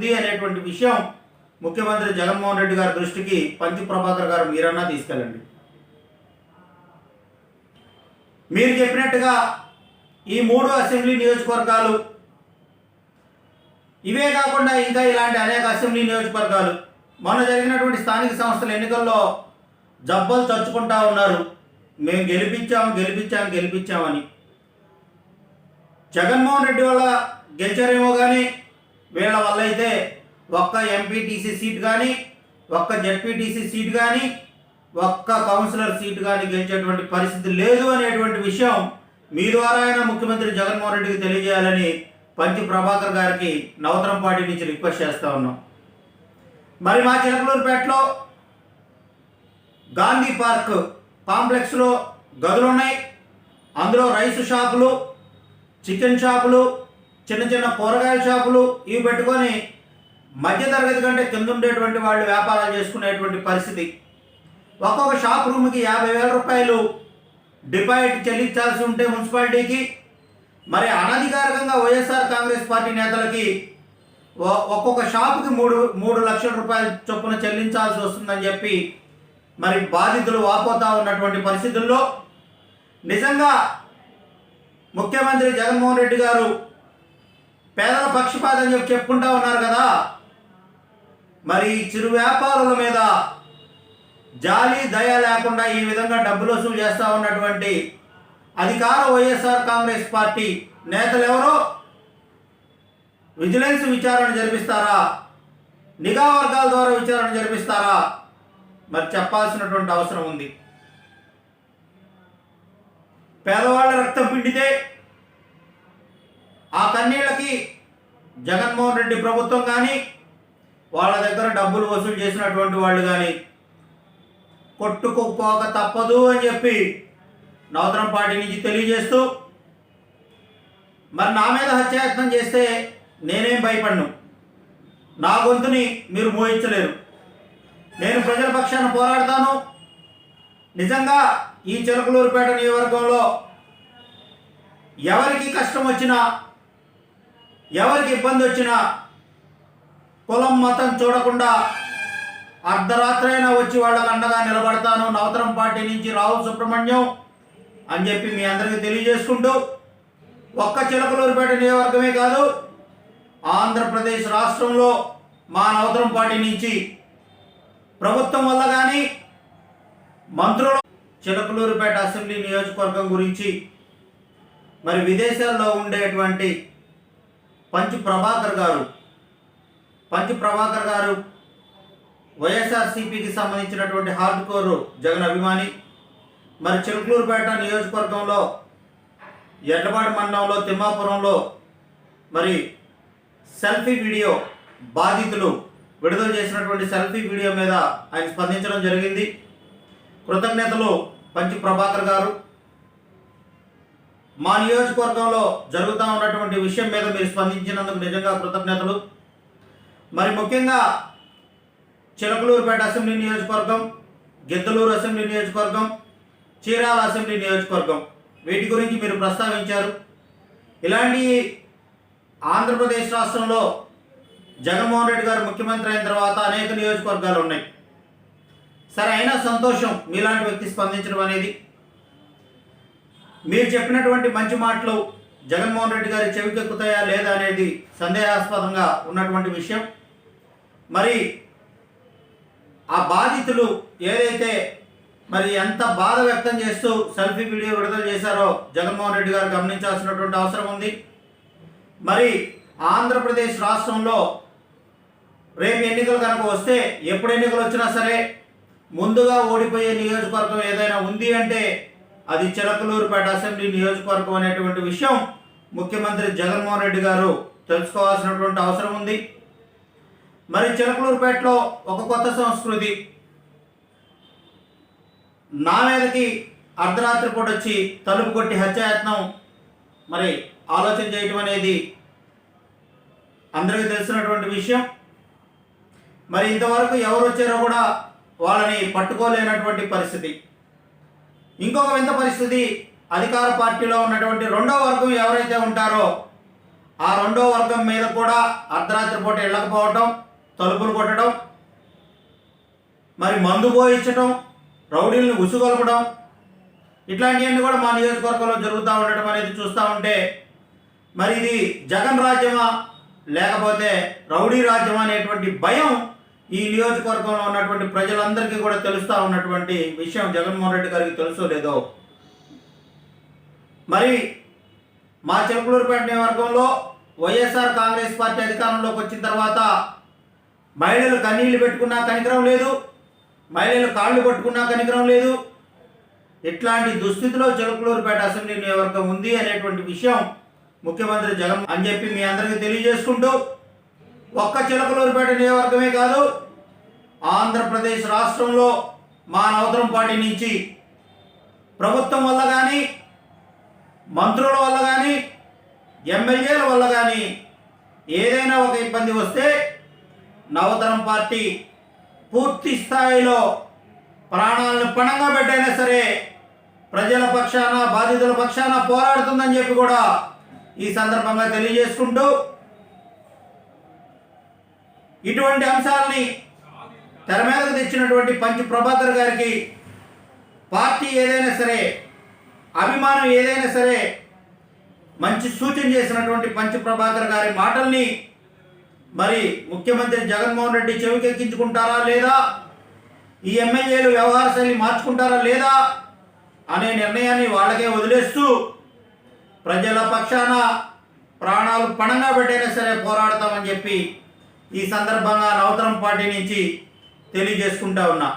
ఉంది అనేటువంటి విషయం ముఖ్యమంత్రి జగన్మోహన్ రెడ్డి గారి దృష్టికి పంచి ప్రభాకర్ గారు మీరన్నా తీసుకెళ్ళండి. మీరు చెప్పినట్టుగా ఈ మూడు అసెంబ్లీ నియోజకవర్గాలు ఇవే కాకుండా ఇంకా ఇలాంటి అనేక అసెంబ్లీ నియోజకవర్గాలు మొన్న జరిగినటువంటి స్థానిక సంస్థల ఎన్నికల్లో జబ్బలు చచ్చుకుంటా ఉన్నారు. మేము గెలిపించాం గెలిపించాం గెలిపించామని. జగన్మోహన్ రెడ్డి వల్ల గెలిచారేమో కానీ వీళ్ళ వల్ల అయితే ఒక్క ఎంపీటీసీ సీట్ కానీ ఒక్క జెడ్పీటీసీ సీట్ కానీ ఒక్క కౌన్సిలర్ సీట్ కానీ గెలిచేటువంటి పరిస్థితి లేదు అనేటువంటి విషయం మీ ద్వారా అయినా ముఖ్యమంత్రి జగన్మోహన్ రెడ్డికి తెలియజేయాలని పంచి ప్రభాకర్ గారికి నవతరం పార్టీ నుంచి రిక్వెస్ట్ చేస్తా ఉన్నాం. మరి మా చిలకలూరుపేటలో గాంధీ పార్క్ కాంప్లెక్స్లో గదులు ఉన్నాయి అందులో రైస్ షాపులు చికెన్ షాపులు చిన్న చిన్న కూరగాయల షాపులు ఇవి పెట్టుకొని మధ్యతరగతి కంటే కింద ఉండేటువంటి వాళ్ళు వ్యాపారాలు చేసుకునేటువంటి పరిస్థితి. ఒక్కొక్క షాప్ రూమ్కి యాభై వేల రూపాయలు డిపాజిట్ చెల్లించాల్సి ఉంటే మున్సిపాలిటీకి మరి అనధికారికంగా వైఎస్ఆర్ కాంగ్రెస్ పార్టీ నేతలకి ఒక్కొక్క షాపుకి మూడు మూడు లక్షల రూపాయల చొప్పున చెల్లించాల్సి వస్తుందని చెప్పి మరి బాధితులు వాపోతా ఉన్నటువంటి పరిస్థితుల్లో నిజంగా ముఖ్యమంత్రి జగన్మోహన్ రెడ్డి గారు పేదల పక్షపాతం చెప్పి చెప్పుకుంటా ఉన్నారు కదా. మరి చిరు వ్యాపారుల మీద జాలి దయ లేకుండా ఈ విధంగా డబ్బులు వసూలు చేస్తూ ఉన్నటువంటి అధికార వైఎస్ఆర్ కాంగ్రెస్ పార్టీ నేతలు ఎవరో? విజిలెన్స్ విచారణ జరిపిస్తారా? నిఘా వర్గాల ద్వారా విచారణ జరిపిస్తారా? మరి చెప్పాల్సినటువంటి అవసరం ఉంది. పేదవాళ్ళ రక్తం పిండితే ఆ కన్నీళ్ళకి జగన్మోహన్ రెడ్డి ప్రభుత్వం కానీ వాళ్ళ దగ్గర డబ్బులు వసూలు చేసినటువంటి వాళ్ళు కానీ కొట్టుకుపోక తప్పదు అని చెప్పి నవతరం పార్టీ నుంచి తెలియజేస్తూ మరి నా మీద హత్యాయత్నం చేస్తే నేనేం భయపడను. నా గొంతుని మీరు మోహించలేరు. నేను ప్రజల పక్షాన పోరాడతాను. నిజంగా ఈ చిలకలూరుపేట నియోజకవర్గంలో ఎవరికి కష్టం వచ్చినా ఎవరికి ఇబ్బంది వచ్చినా కులం మతం చూడకుండా అర్ధరాత్రైనా వచ్చి వాళ్ళకు అండగా నిలబడతాను. నవతరం పార్టీ నుంచి రాహుల్ సుబ్రహ్మణ్యం అని చెప్పి మీ అందరికీ తెలియజేసుకుంటూ ఒక్క చిలకలూరుపేట నియోజకవర్గమే కాదు ఆంధ్రప్రదేశ్ రాష్ట్రంలో మా నవతరం పార్టీ నుంచి ప్రభుత్వం వల్ల కానీ మంత్రులు చిలకలూరుపేట అసెంబ్లీ నియోజకవర్గం గురించి మరి విదేశాల్లో ఉండేటువంటి పంచు ప్రభాకర్ గారు. పంచు ప్రభాకర్ గారు వైఎస్ఆర్సీపీకి సంబంధించినటువంటి హార్డ్ కోర్ జగన్ అభిమాని. మరి చిలుకూరుపేట నియోజకవర్గంలో ఎడ్లపాడు మండలంలో తిమ్మాపురంలో మరి సెల్ఫీ వీడియో బాధితులు విడుదల చేసినటువంటి సెల్ఫీ వీడియో మీద ఆయన స్పందించడం జరిగింది. కృతజ్ఞతలు పంచి ప్రభాకర్ గారు. మా నియోజకవర్గంలో జరుగుతూ ఉన్నటువంటి విషయం మీద మీరు స్పందించినందుకు నిజంగా కృతజ్ఞతలు. మరి ముఖ్యంగా చిలకలూరుపేట అసెంబ్లీ నియోజకవర్గం గిద్దలూరు అసెంబ్లీ నియోజకవర్గం చీరాల అసెంబ్లీ నియోజకవర్గం వీటి గురించి మీరు ప్రస్తావించారు. ఇలాంటి ఆంధ్రప్రదేశ్ రాష్ట్రంలో జగన్మోహన్ రెడ్డి గారు ముఖ్యమంత్రి అయిన తర్వాత అనేక నియోజకవర్గాలు ఉన్నాయి. సరే అయినా సంతోషం మీలాంటి వ్యక్తి స్పందించడం అనేది మీరు చెప్పినటువంటి మంచి మాటలు జగన్మోహన్ రెడ్డి గారి చెవికెక్కుతాయా లేదా అనేది సందేహాస్పదంగా ఉన్నటువంటి విషయం. మరి ఆ బాధితులు ఏదైతే మరి ఎంత బాధ వ్యక్తం చేస్తూ సెల్ఫీ వీడియో విడుదల చేశారో జగన్మోహన్ రెడ్డి గారు గమనించాల్సినటువంటి అవసరం ఉంది. మరి ఆంధ్రప్రదేశ్ రాష్ట్రంలో రేపు ఎన్నికలు కనుక వస్తే ఎప్పుడు ఎన్నికలు వచ్చినా సరే ముందుగా ఓడిపోయే నియోజకవర్గం ఏదైనా ఉంది అంటే అది చిలకలూరుపేట అసెంబ్లీ నియోజకవర్గం అనేటువంటి విషయం ముఖ్యమంత్రి జగన్మోహన్ రెడ్డి గారు తెలుసుకోవాల్సినటువంటి అవసరం ఉంది. మరి చిలకలూరుపేటలో ఒక కొత్త సంస్కృతి. నా మీదకి అర్ధరాత్రి పూట వచ్చి తలుపు కొట్టి హత్యాయత్నం మరి ఆలోచన చేయటం అనేది అందరికీ తెలిసినటువంటి విషయం. మరి ఇంతవరకు ఎవరు వచ్చారో కూడా వాళ్ళని పట్టుకోలేనటువంటి పరిస్థితి. ఇంకొక వింత పరిస్థితి అధికార పార్టీలో ఉన్నటువంటి రెండో వర్గం ఎవరైతే ఉంటారో ఆ రెండో వర్గం మీద కూడా అర్ధరాత్రి పూట వెళ్ళకపోవటం తలుపులు కొట్టడం మరి మందు పోయించటం రౌడీలను ఉసుగొలపడం ఇట్లాంటివన్నీ కూడా మా నియోజకవర్గంలో జరుగుతూ ఉండటం అనేది చూస్తూ ఉంటే మరి ఇది జగన్ రాజ్యమా లేకపోతే రౌడీ రాజ్యమా అనేటువంటి భయం ఈ నియోజకవర్గంలో ఉన్నటువంటి ప్రజలందరికీ కూడా తెలుస్తూ ఉన్నటువంటి విషయం జగన్మోహన్ రెడ్డి గారికి తెలుసో లేదో? మరి మా చెంపులూరుపేట నియోజకవర్గంలో వైఎస్ఆర్ కాంగ్రెస్ పార్టీ అధికారంలోకి వచ్చిన తర్వాత మహిళలు కన్నీళ్ళు పెట్టుకున్నా కనికరం లేదు మహిళలు కాళ్ళు పట్టుకున్నా కనికరం లేదు. ఇట్లాంటి దుస్థితిలో చిలకలూరుపేట అసెంబ్లీ నియోజకవర్గం ఉంది అనేటువంటి విషయం ముఖ్యమంత్రి జగన్ అని చెప్పి మీ అందరికీ తెలియజేసుకుంటూ ఒక్క చిలకలూరుపేట నియోజకవర్గమే కాదు ఆంధ్రప్రదేశ్ రాష్ట్రంలో మా నవతరం పార్టీ నుంచి ప్రభుత్వం వల్ల కానీ మంత్రుల వల్ల కానీ ఎమ్మెల్యేల వల్ల కానీ ఏదైనా ఒక ఇబ్బంది వస్తే నవతరం పార్టీ పూర్తి స్థాయిలో ప్రాణాలను పణంగా పెట్టైనా సరే ప్రజల పక్షాన బాధితుల పక్షాన పోరాడుతుందని చెప్పి కూడా ఈ సందర్భంగా తెలియజేసుకుంటూ ఇటువంటి అంశాలని తెర మీదకు తెచ్చినటువంటి పంచు ప్రభాకర్ గారికి పార్టీ ఏదైనా సరే అభిమానం ఏదైనా సరే మంచి సూచన చేసినటువంటి పంచ ప్రభాకర్ గారి మాటల్ని మరి ముఖ్యమంత్రి జగన్మోహన్ రెడ్డి చెవికెక్కించుకుంటారా లేదా? ఈ ఎమ్మెల్యేలు వ్యవహార శైలి మార్చుకుంటారా లేదా? అనే నిర్ణయాన్ని వాళ్ళకే వదిలేస్తూ ప్రజల పక్షాన ప్రాణాలు పణంగా పెట్టైనా సరే పోరాడతామని చెప్పి ఈ సందర్భంగా నవతరం పార్టీ నుంచి తెలియజేసుకుంటా ఉన్నా.